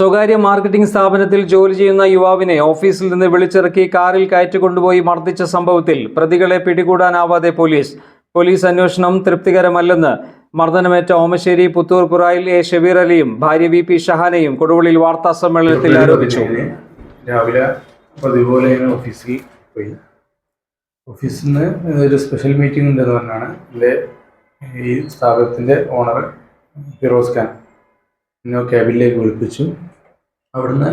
സ്വകാര്യ മാർക്കറ്റിംഗ് സ്ഥാപനത്തിൽ ജോലി ചെയ്യുന്ന യുവാവിനെ ഓഫീസിൽ നിന്ന് വിളിച്ചിറക്കി കാറിൽ കയറ്റിക്കൊണ്ടുപോയി മർദ്ദിച്ച സംഭവത്തിൽ പ്രതികളെ പിടികൂടാനാവാതെ പോലീസ്. പോലീസ് അന്വേഷണം തൃപ്തികരമല്ലെന്ന് മർദ്ദനമേറ്റ ഓമശ്ശേരി പുത്തൂർ പുറായിൽ എ ഷബീർ അലിയും ഭാര്യ വി പി ഷഹാനയും കൊടുവള്ളിയിൽ വാർത്താ സമ്മേളനത്തിൽ ആരോപിച്ചു. രാവിലെ ഞാൻ ഓഫീസിൽ പോയി. ഓഫീസിൽ നിന്ന് ഒരു സ്പെഷ്യൽ മീറ്റിംഗ് ഉണ്ടെന്ന് പറഞ്ഞാണ് എന്റെ ഈ സ്ഥാപനത്തിന്റെ ഓണർ ഫിറോസ് ഖാൻ എന്നെ ക്യാബിനിലേക്ക് വിളിപ്പിച്ചു. അവിടുന്ന്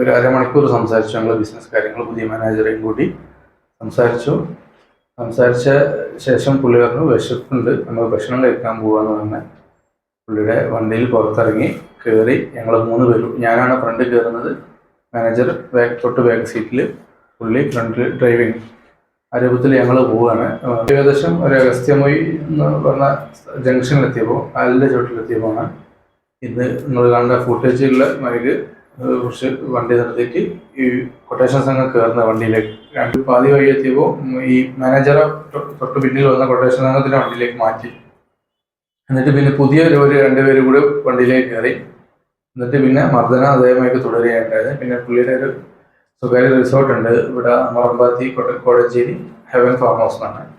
ഒരു അരമണിക്കൂർ സംസാരിച്ചു. ഞങ്ങൾ ബിസിനസ് കാര്യങ്ങൾ പുതിയ മാനേജറെയും കൂടി സംസാരിച്ചു. സംസാരിച്ച ശേഷം പുള്ളി പറഞ്ഞു വിശപ്പുണ്ട്. നമ്മൾ ഭക്ഷണം കഴിക്കാൻ പോവാന്ന് പറഞ്ഞ് പുള്ളിയുടെ വണ്ടിയിൽ പുറത്തിറങ്ങി കയറി ഞങ്ങൾ മൂന്ന് പേരും ഞാനാണ് ഫ്രണ്ട് കയറുന്നത് മാനേജർ ബാക്ക് തൊട്ട് ബാക്ക് സീറ്റിൽ പുള്ളി ഫ്രണ്ടിൽ ഡ്രൈവിംഗ് ആ രൂപത്തിൽ ഞങ്ങൾ പോവുകയാണ് ഏകദേശം ഒരു അഗസ്ത്യമൊഴി എന്ന് പറഞ്ഞ ജംഗ്ഷനിലെത്തിയപ്പോൾ അതിന്റെ ചോട്ടിലെത്തിയപ്പോഴാണ് ഇന്ന് നിങ്ങൾ കാണുന്ന ഫുട്ടേജിലുള്ള മയിൽ കുറച്ച് വണ്ടി നിർത്തിയിട്ട് ഈ കൊട്ടേഷൻ സംഘം കയറുന്ന വണ്ടിയിലേക്ക് രണ്ട് പാതി വഴി എത്തിയപ്പോൾ ഈ മാനേജറെ തൊട്ട് പിന്നിൽ വന്ന കൊട്ടേഷൻ സംഘത്തിന്റെ വണ്ടിയിലേക്ക് മാറ്റി. എന്നിട്ട് പിന്നെ പുതിയ ഒരു രണ്ടുപേരും കൂടെ വണ്ടിയിലേക്ക് കയറി. എന്നിട്ട് പിന്നെ മർദ്ദന അദ്ദേഹമായിട്ട് തുടരുകയുണ്ടായത്. പിന്നെ പുള്ളിയുടെ ഒരു സ്വകാര്യ റിസോർട്ട് ഉണ്ട്. ഇവിടെ Marampathi Kodanchery Heaven Farm House എന്നാണ്.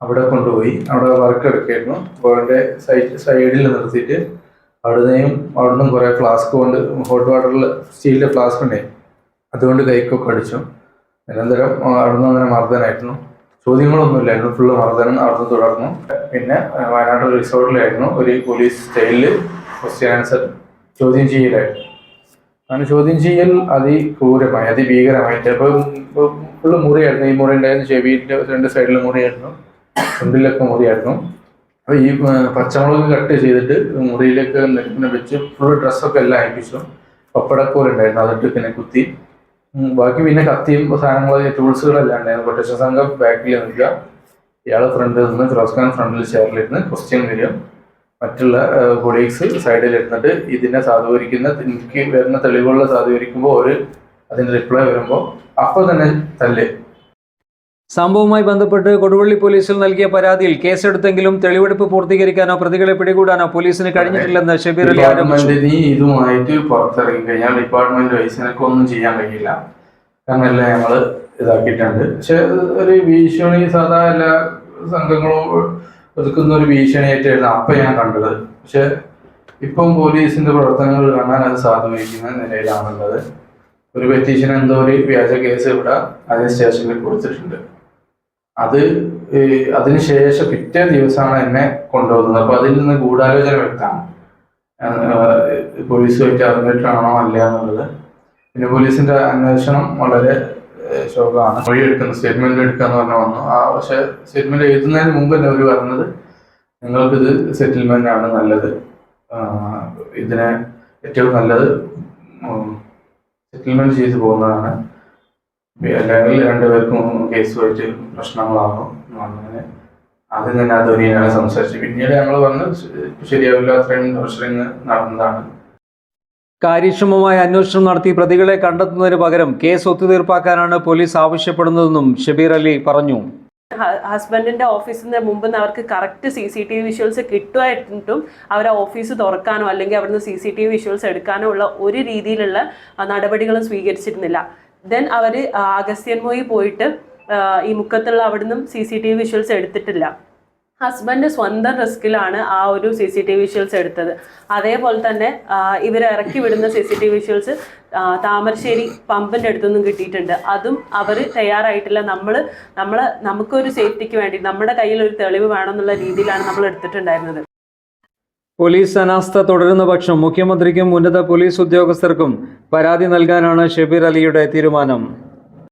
അവിടെ കൊണ്ടുപോയി. അവിടെ വർക്ക് എടുക്കായിരുന്നു അവന്റെ സൈറ്റ് സൈഡിൽ നിർത്തിയിട്ട് അവിടുന്നെയും അവിടുന്ന് കുറേ ഫ്ലാസ്ക് കൊണ്ട് ഹോട്ട് വാട്ടറിൽ സ്റ്റീലിന്റെ ഫ്ലാസ്ക് ഉണ്ടേ അതുകൊണ്ട് കൈക്കൊക്കെ അടിച്ചു. നിരന്തരം അവിടുന്ന് അങ്ങനെ മർദ്ദനായിരുന്നു. ചോദ്യങ്ങളൊന്നുമില്ലായിരുന്നു ഫുള്ള് മർദ്ദനം അവിടുന്ന് തുടർന്നു. പിന്നെ വയനാട് റിസോർട്ടിലായിരുന്നു ഒരു പോലീസ് സ്റ്റൈലിൽ ക്വസ്റ്റ്യൻ ആൻസർ ചോദ്യം ചെയ്യലായിരുന്നു. അങ്ങനെ ചോദ്യം ചെയ്യൽ അതിക്രൂരമായി അതിഭീകരമായിട്ട് അപ്പോൾ ഫുള്ള് മുറിയായിരുന്നു. ഈ മുറി ഉണ്ടായിരുന്നു ചെവിന്റെ രണ്ട് സൈഡിൽ മുറിയായിരുന്നു. ചുണ്ടിലൊക്കെ മുറിയായിരുന്നു. അപ്പോൾ ഈ പച്ചമുളക് കട്ട് ചെയ്തിട്ട് മുറിയിലേക്ക് നെറ്റിനെ വെച്ച് ഫുൾ ഡ്രസ്സൊക്കെ എല്ലാം അയപ്പിച്ചു പപ്പടക്കോലുണ്ടായിരുന്നു അതിട്ട് പിന്നെ കുത്തി. ബാക്കി പിന്നെ കത്തിയും സാധനങ്ങൾ ടൂൾസുകളെല്ലാം ഉണ്ടായിരുന്നു. പ്രൊട്ടക്ഷൻ സംഘം ബാക്കിൽ നിൽക്കുക. ഇയാൾ ഫ്രണ്ടിൽ നിന്ന് ക്രോസ്കാൻ ഫ്രണ്ടിൽ ചെയറിലിരുന്ന് ക്വസ്റ്റ്യൻ വരിക. മറ്റുള്ള കൊളീഗ്സ് സൈഡിൽ ഇരുന്നിട്ട് ഇതിനെ സാധൂകരിക്കുന്ന എനിക്ക് വരുന്ന തെളിവുകളിൽ സാധൂകരിക്കുമ്പോൾ ഒരു അതിന് റിപ്ലൈ വരുമ്പോൾ അപ്പോൾ തന്നെ തല്ല്. സംഭവവുമായി ബന്ധപ്പെട്ട് കൊടുവള്ളി പോലീസിൽ നൽകിയ പരാതിയിൽ കേസെടുത്തെങ്കിലും തെളിവെടുപ്പ് പൂർത്തീകരിക്കാനോ പ്രതികളെ പിടികൂടാനോ പോലീസിന് കഴിഞ്ഞിട്ടില്ലെന്ന് ഷബീർ അലി ആരോപിച്ചു. നീ ഇതുമായിട്ട് പുറത്തിറങ്ങി കഴിഞ്ഞാൽ ഡിപ്പാർട്ട്മെന്റ് വൈസ് നിനക്ക് ഒന്നും ചെയ്യാൻ കഴിയില്ല. കാരണം എല്ലാം ഞങ്ങൾ ഇതാക്കിയിട്ടുണ്ട്. പക്ഷെ ഒരു ഭീഷണി സാധാ എല്ലാ സംഘങ്ങളും ഒതുക്കുന്ന ഒരു ഭീഷണിയായിട്ടായിരുന്നു അപ്പൊ ഞാൻ കണ്ടത്. പക്ഷെ ഇപ്പം പോലീസിന്റെ പ്രവർത്തനങ്ങൾ കാണാൻ അത് സാധുവിക്കുന്ന നിലയിലാണുള്ളത്. ഒരു പെറ്റീഷൻ എന്തോ ഒരു വ്യാജ കേസ് ഇവിടെ അതേ സ്റ്റേഷനിൽ കൊടുത്തിട്ടുണ്ട്. അത് അതിനുശേഷം പിറ്റേ ദിവസമാണ് എന്നെ കൊണ്ടുപോകുന്നത് അപ്പൊ അതിൽ നിന്ന് ഗൂഢാലോചന വ്യക്തമാണ്. പോലീസുമായിട്ട് അറിഞ്ഞിട്ടാണോ അല്ല എന്നുള്ളത്. പിന്നെ പോലീസിന്റെ അന്വേഷണം വളരെ ശോകമാണ് മൊഴി എടുക്കുന്ന സ്റ്റേറ്റ്മെന്റ് എടുക്കുക എന്ന് പറഞ്ഞു വന്നു. ആ പക്ഷെ സ്റ്റേറ്റ്മെന്റ് എഴുതുന്നതിന് മുമ്പ് തന്നെ അവർ പറഞ്ഞത് നിങ്ങൾക്കിത് സെറ്റിൽമെന്റ് ആണ് നല്ലത്. ഇതിനെ ഏറ്റവും നല്ലത് സെറ്റിൽമെന്റ് ചെയ്തു പോകുന്നതാണ്. അല്ലെങ്കിൽ രണ്ടുപേർക്കും കേസുമായിട്ട് പ്രശ്നങ്ങളാകും. അങ്ങനെ ആദ്യം തന്നെ അതൊരിയാണ് സംസാരിച്ചു. പിന്നീട് ഞങ്ങൾ വന്ന് ശരിയാവില്ല അത്രയും പ്രശ്നങ്ങൾ നടന്നതാണ്. കാര്യക്ഷമമായ അന്വേഷണം നടത്തി പ്രതികളെ കണ്ടെത്തുന്നതിന് പകരം കേസ് ഒത്തുതീർപ്പാക്കാനാണ് പോലീസ് ആവശ്യപ്പെടുന്നതെന്നും ഷബീർ അലി പറഞ്ഞു. ഹസ്ബൻഡിന്റെ ഓഫീസിന്റെ മുമ്പ് അവർക്ക് correct C C T V visuals കിട്ടുമായിട്ടും അവർ ഓഫീസ് തുറക്കാനോ അല്ലെങ്കിൽ അവിടുന്ന് C C T V visuals എടുക്കാനോ ഉള്ള ഒരു രീതിയിലുള്ള നടപടികളും സ്വീകരിച്ചിരുന്നില്ല. ദെൻ അവർ അഗസ്ത്യൻമോയി പോയിട്ട് ഈ മുക്കത്തുള്ള അവിടുന്ന് C C T V visuals എടുത്തിട്ടില്ല. ഹസ്ബൻഡ് സ്വന്തം റിസ്കിലാണ് ആ ഒരു C C T V visuals എടുത്തത്. അതേപോലെ തന്നെ ഇവർ ഇറക്കി വിടുന്ന C C T V visuals Thamarassery പമ്പിന്റെ അടുത്തുനിന്നും കിട്ടിയിട്ടുണ്ട്. അതും അവർ തയ്യാറായിട്ടില്ല. നമ്മൾ നമ്മൾ നമുക്കൊരു സേഫ്റ്റിക്ക് വേണ്ടി നമ്മുടെ കയ്യിൽ ഒരു തെളിവ് വേണമെന്നുള്ള രീതിയിലാണ് നമ്മൾ എടുത്തിട്ടുണ്ടായിരുന്നത്. പോലീസ് അനാസ്ഥ തുടരുന്ന പക്ഷം മുഖ്യമന്ത്രിക്കും ഉന്നത പോലീസ് ഉദ്യോഗസ്ഥർക്കും പരാതി നൽകാനാണ് ഷെബീർ അലിയുടെ തീരുമാനം.